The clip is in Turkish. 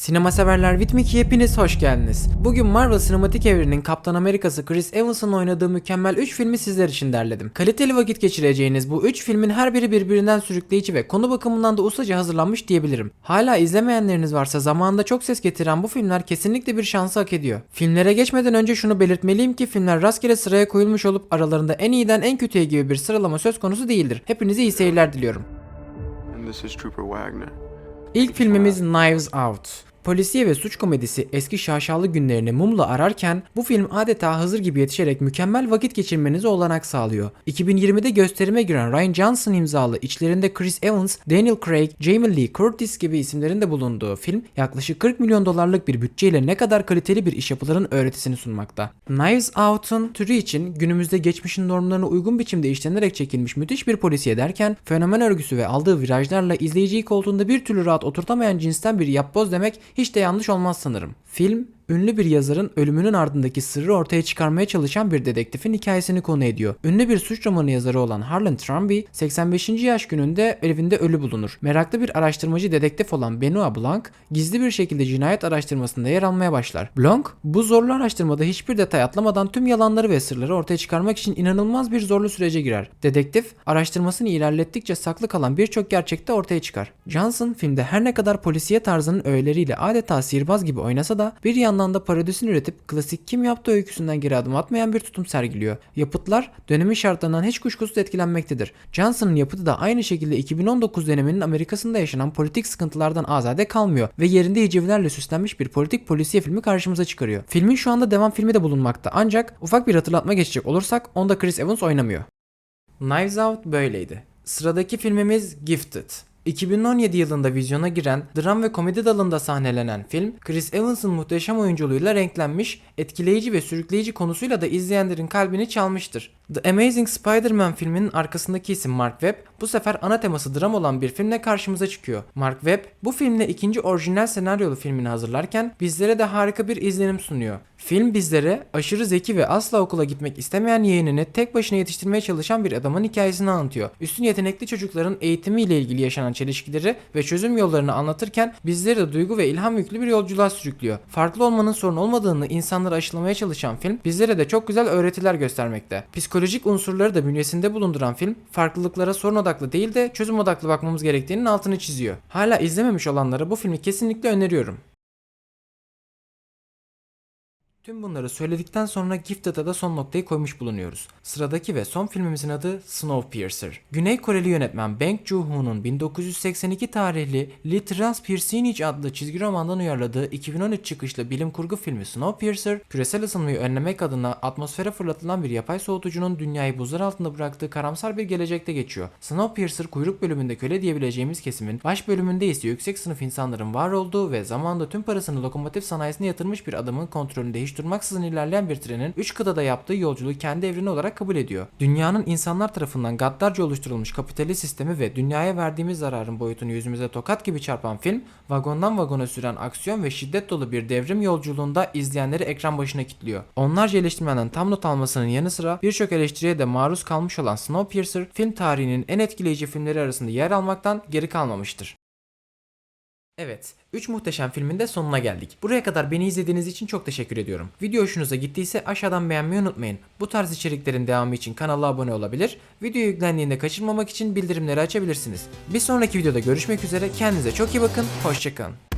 Sinema severler Vitmik'e hepiniz hoş geldiniz. Bugün Marvel sinematik evreninin Kaptan Amerikası Chris Evans'ın oynadığı mükemmel 3 filmi sizler için derledim. Kaliteli vakit geçireceğiniz bu 3 filmin her biri birbirinden sürükleyici ve konu bakımından da ustaca hazırlanmış diyebilirim. Hala izlemeyenleriniz varsa zamanında çok ses getiren bu filmler kesinlikle bir şansı hak ediyor. Filmlere geçmeden önce şunu belirtmeliyim ki filmler rastgele sıraya koyulmuş olup aralarında en iyiden en kötüye gibi bir sıralama söz konusu değildir. Hepinize iyi seyirler diliyorum. And this is Trooper Wagner. İlk filmimiz Knives Out. Polisiye ve suç komedisi eski şaşalı günlerini mumla ararken bu film adeta hazır gibi yetişerek mükemmel vakit geçirmenize olanak sağlıyor. 2020'de gösterime giren Ryan Johnson imzalı içlerinde Chris Evans, Daniel Craig, Jamie Lee Curtis gibi isimlerin de bulunduğu film yaklaşık 40 milyon dolarlık bir bütçeyle ne kadar kaliteli bir iş yapıların öğretisini sunmakta. Knives Out'un türü için günümüzde geçmişin normlarına uygun biçimde işlenerek çekilmiş müthiş bir polisiye derken fenomen örgüsü ve aldığı virajlarla izleyiciyi koltuğunda bir türlü rahat oturtamayan cinsten bir yapboz demek hiç de yanlış olmaz sanırım. Film ünlü bir yazarın ölümünün ardındaki sırrı ortaya çıkarmaya çalışan bir dedektifin hikayesini konu ediyor. Ünlü bir suç romanı yazarı olan Harlan Trumby 85. yaş gününde evinde ölü bulunur. Meraklı bir araştırmacı dedektif olan Benoit Blanc gizli bir şekilde cinayet araştırmasında yer almaya başlar. Blanc bu zorlu araştırmada hiçbir detay atlamadan tüm yalanları ve sırları ortaya çıkarmak için inanılmaz bir zorlu sürece girer. Dedektif araştırmasını ilerlettikçe saklı kalan birçok gerçek de ortaya çıkar. Johnson filmde her ne kadar polisiye tarzının öğeleriyle adeta sihirbaz gibi oynasa da bir yandan da parodisini üretip klasik kim yaptı öyküsünden geri adım atmayan bir tutum sergiliyor. Yapıtlar dönemin şartlarından hiç kuşkusuz etkilenmektedir. Johnson'ın yapıtı da aynı şekilde 2019 döneminin Amerikasında yaşanan politik sıkıntılardan azade kalmıyor ve yerinde hicivilerle süslenmiş bir politik polisiye filmi karşımıza çıkarıyor. Filmin şu anda devam filmi de bulunmakta ancak ufak bir hatırlatma geçecek olursak onda Chris Evans oynamıyor. Knives Out böyleydi. Sıradaki filmimiz Gifted. 2017 yılında vizyona giren, dram ve komedi dalında sahnelenen film, Chris Evans'ın muhteşem oyunculuğuyla renklenmiş, etkileyici ve sürükleyici konusuyla da izleyenlerin kalbini çalmıştır. The Amazing Spider-Man filminin arkasındaki isim Mark Webb, bu sefer ana teması dram olan bir filmle karşımıza çıkıyor. Mark Webb, bu filmle ikinci orijinal senaryolu filmini hazırlarken bizlere de harika bir izlenim sunuyor. Film bizlere aşırı zeki ve asla okula gitmek istemeyen yeğenini tek başına yetiştirmeye çalışan bir adamın hikayesini anlatıyor. Üstün yetenekli çocukların eğitimiyle ilgili yaşanan çelişkileri ve çözüm yollarını anlatırken bizleri de duygu ve ilham yüklü bir yolculuğa sürüklüyor. Farklı olmanın sorun olmadığını insanlara aşılamaya çalışan film bizlere de çok güzel öğretiler göstermekte. Psikolojik unsurları da bünyesinde bulunduran film farklılıklara sorun odaklı değil de çözüm odaklı bakmamız gerektiğinin altını çiziyor. Hala izlememiş olanlara bu filmi kesinlikle öneriyorum. Tüm bunları söyledikten sonra Gifted'a da son noktayı koymuş bulunuyoruz. Sıradaki ve son filmimizin adı Snowpiercer. Güney Koreli yönetmen Bang Joon-ho'nun 1982 tarihli Lee Transpiercinich adlı çizgi romandan uyarladığı 2013 çıkışlı bilim kurgu filmi Snowpiercer, küresel ısınmayı önlemek adına atmosfere fırlatılan bir yapay soğutucunun dünyayı buzlar altında bıraktığı karamsar bir gelecekte geçiyor. Snowpiercer kuyruk bölümünde köle diyebileceğimiz kesimin, baş bölümünde ise yüksek sınıf insanların var olduğu ve zamanında tüm parasını lokomotif sanayisine yatırmış bir adamın kontrolünde hiç durmaksızın ilerleyen bir trenin 3 kıtada yaptığı yolculuğu kendi evreni olarak kabul ediyor. Dünyanın insanlar tarafından gaddarca oluşturulmuş kapitalist sistemi ve dünyaya verdiğimiz zararın boyutunu yüzümüze tokat gibi çarpan film, vagondan vagona süren aksiyon ve şiddet dolu bir devrim yolculuğunda izleyenleri ekran başına kilitliyor. Onlarca eleştirmenden tam not almasının yanı sıra birçok eleştiriye de maruz kalmış olan Snowpiercer, film tarihinin en etkileyici filmleri arasında yer almaktan geri kalmamıştır. Evet, 3 muhteşem filmin de sonuna geldik. Buraya kadar beni izlediğiniz için çok teşekkür ediyorum. Video hoşunuza gittiyse aşağıdan beğenmeyi unutmayın. Bu tarz içeriklerin devamı için kanala abone olabilir, video yüklendiğinde kaçırmamak için bildirimleri açabilirsiniz. Bir sonraki videoda görüşmek üzere, kendinize çok iyi bakın, hoşçakalın.